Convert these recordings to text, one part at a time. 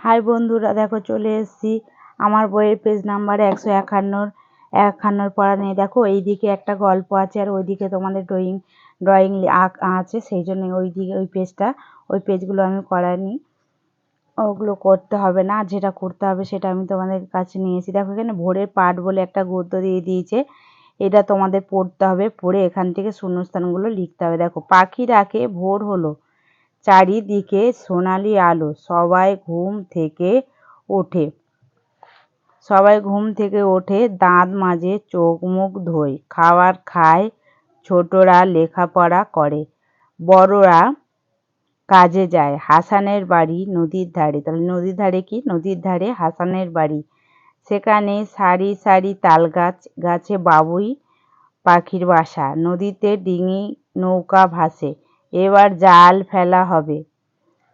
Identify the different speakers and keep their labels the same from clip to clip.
Speaker 1: High বন্ধুরা, দেখো চলে এসেছি আমার বইয়ের পেজ নাম্বার একশো একান্নর একান্নর পড়া নিয়ে। দেখো, এইদিকে একটা গল্প আছে আর ওইদিকে তোমাদের ড্রয়িং ড্রয়িং আছে, সেই জন্য ওই দিকে ওই পেজটা ওই পেজগুলো আমি করাইনি। ওগুলো করতে হবে না যেটা করতে হবে সেটা আমি তোমাদের কাছে নিয়েছি দেখো, এখানে ভোরের পাঠ বলে একটা গদ্য দিয়ে দিয়েছে। এটা তোমাদের পড়তে হবে, পড়ে এখান থেকে শূন্যস্থানগুলো লিখতে হবে। দেখো পাখি ডাকে ভোর হলো। চারিদিকে সোনালি আলো। সবাই ঘুম থেকে ওঠে। সবাই ঘুম থেকে ওঠে, দাঁত মাজে চোখ মুখ ধোয়, খাবার খায়, ছোটরা লেখাপড়া করে, বড়রা কাজে যায়। হাসানের বাড়ি নদীর ধারে। তাহলে নদীর ধারে কি? নদীর ধারে হাসানের বাড়ি। সেখানে সারি সারি তাল গাছ, গাছে বাবুই পাখির বাসা। নদীতে ডিঙি নৌকা ভাসে। এবার জাল ফেলা হবে।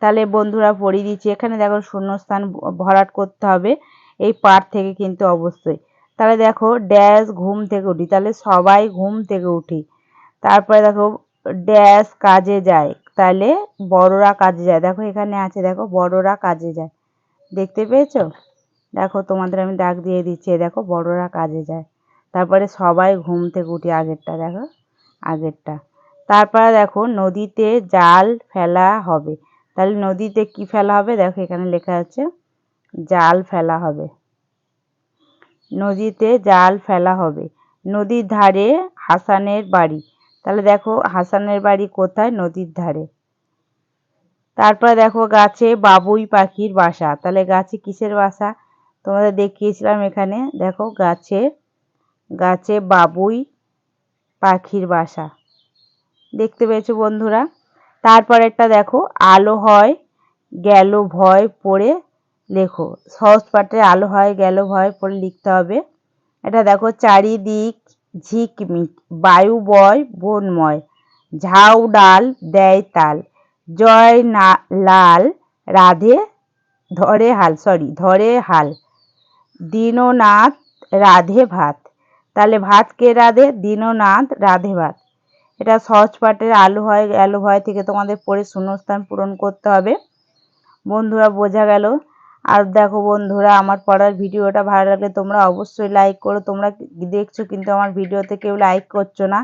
Speaker 1: তাহলে বন্ধুরা পড়িয়ে দিচ্ছি। এখানে দেখো শূন্যস্থান ভরাট করতে হবে। এই পাঠ থেকে কিন্তু অবশ্যই। তাহলে দেখো ড্যাশ ঘুম থেকে উঠি। তাহলে সবাই ঘুম থেকে উঠি। তারপরে দেখো ড্যাশ কাজে যায়। তাহলে বড়রা কাজে যায়। দেখো এখানে আছে, দেখো বড়রা কাজে যায়। দেখতে পেয়েছ? দেখো তোমাদের আমি দাগ দিয়ে দিচ্ছি। দেখো বড়রা কাজে যায়। তারপরে সবাই ঘুম থেকে উঠি আগেরটা, দেখো আগেরটা। তারপরে দেখো নদীতে জাল ফেলা হবে। তাহলে নদীতে কি ফেলা হবে? দেখো এখানে লেখা আছে, জাল ফেলা হবে। নদীতে জাল ফেলা হবে। নদীর ধারে হাসানের বাড়ি। তাহলে দেখো হাসানের বাড়ি কোথায়? নদীর ধারে। তারপরে দেখো গাছে বাবুই পাখির বাসা। তাহলে গাছে কিসের বাসা? তোমাদের দেখিয়েছিলাম এখানে। দেখো গাছে গাছে বাবুই পাখির বাসা। দেখতে পেয়েছ বন্ধুরা। তারপরেরটা দেখো, আলো হয়, গেল ভয় পড়ে, লেখো। সহজ পাঠে আলো হয়, গেল ভয় পড়ে লিখতে হবে। এটা দেখো, চারিদিক ঝিকমিক বায়ু বয় বনময় ঝাউ ডাল, দেয় তাল। জয় না, লাল, রাধে, ধরে হাল সরি ধরে হাল। দীননাথ, রাধে ভাত। তাহলে ভাত কে রাধে? দীননাথ, রাধে ভাত। এটা সহজ পাঠের আলু হয় আলু হয় থেকে তোমাদের পড়ে শূন্যস্থান পূরণ করতে হবে। বন্ধুরা, বোঝা গেল। আর দেখো বন্ধুরা, আমার পড়ার ভিডিওটা ভালো লাগলে তোমরা অবশ্যই লাইক করো। তোমরা দেখছ কিন্তু আমার ভিডিওতে কেউ লাইক করছ না।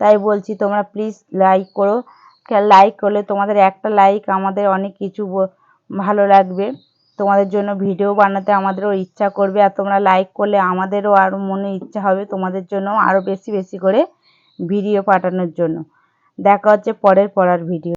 Speaker 1: তাই বলছি তোমরা প্লিজ লাইক করো। লাইক করলে তোমাদের একটা লাইক আমাদের অনেক কিছু ভালো লাগবে। তোমাদের জন্য ভিডিও বানাতে আমাদেরও ইচ্ছা করবে। আর তোমরা লাইক করলে আমাদেরও আরও মনে ইচ্ছা হবে। তোমাদের জন্য আরও বেশি বেশি করে ভিডিও পাঠানোর জন্য। দেখা হচ্ছে পরের পড়ার ভিডিও।